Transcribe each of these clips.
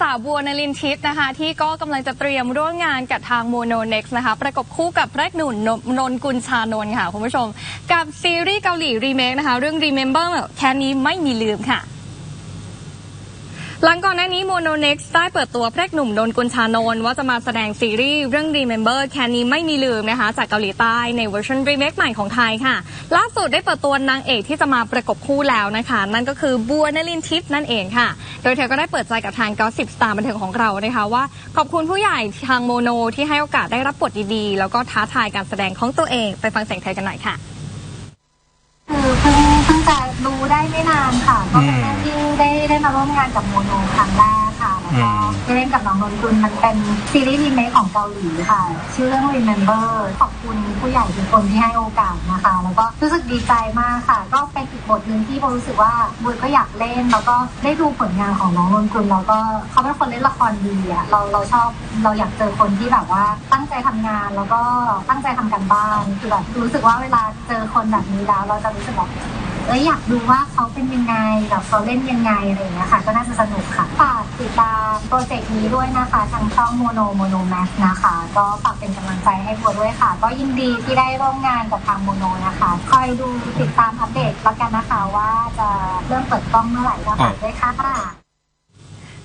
สาวบัวนลินทิพย์นะคะ ที่ก็กำลังจะเตรียมร่วมงานกับทางโมโนเน็กซ์นะคะ ประกบคู่กับพระเอกหนุ่มนนนกุลชานนท์ค่ะ คุณผู้ชม กับซีรีส์เกาหลีรีเมคนะคะ เรื่อง Remember แค่นี้ไม่มีลืมค่ะหลังก่อนหน้านี้โมโนเน็กซ์ได้เปิดตัวพระเอกหนุ่มนนกุลชานนว่าจะมาแสดงซีรีส์เรื่อง Remember แค่นี้ไม่มีลืมนะคะ จากเกาหลีใต้ในเวอร์ชันรีเมคใหม่ของไทยค่ะ ล่าสุดได้เปิดตัวนางเอกที่จะมาประกบคู่แล้วนะคะ นั่นก็คือบัวนลินทิพย์นั่นเองค่ะ โดยเธอก็ได้เปิดใจกับทางก็สิบสตาร์บันเทิงของเรานะคะว่า ขอบคุณผู้ใหญ่ทางโมโนที่ให้โอกาสได้รับบทดีๆ แล้วก็ท้าทายการแสดงของตัวเอง ไปฟังเสียงเธอกันหน่อยค่ะคือเพิ่งเพิ่งจะรู้ได้ไม่นานค่ะ ก็เป็นเรื่องที่ได้ได้มาร่วมงานกับโมโนครั้งแรก ค่ะแล้วก็อืมได้เล่นกับน้องนนกุลมันเป็นซีรีส์รีเมคของเกาหลีค่ะ ชื่อเรื่อง Remember ขอบคุณผู้ใหญ่ทุกคนที่ให้โอกาสนะคะ แล้วก็รู้สึกดีใจมากค่ะ ก็เป็นอีกบทหนึ่งที่โบรู้สึกว่าบุยก็อยากเล่น แล้วก็ได้ดูผลงานของน้องนนกุลแล้วก็เขาเป็นคนเล่นละครดีอะเราเราชอบเราอยากเจอคนที่แบบว่าตั้งใจทำงานแล้วก็ตั้งใจทำกันบ้านคือแบบรู้สึกว่าเวลาเจอคนแบบนี้แล้วเราจะรู้สึกแบบเอ้ยอยากดูว่าเขาเป็นยังไงแบบเขาเล่นยังไงอะไรอย่างเงี้ยค่ะ ก็น่าจะสนุกค่ะฝากติดตาม โปรเจกต์นี้ด้วยนะคะทางช่องโมโนโมโนแม็กนะคะ ก็ฝากเป็นกำลังใจให้บัวด้วยค่ะ ก็ยินดีที่ได้ร่วมงานกับทางโมโนนะคะ คอยดูติดตามอัปเดตแล้วกันนะคะว่าจะเริ่มเปิดกล้องเมื่อไหร่ก็ฝากด้วยค่ะ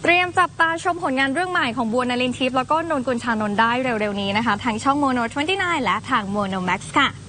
เตรียมจับตาชมผลงานเรื่องใหม่ของบัวนลินทิพย์แล้วก็นนกุลชานนท์ได้เร็วๆนี้นะคะ ทางช่องโมโน29 และทางโมโนแม็กซ์ค่ะ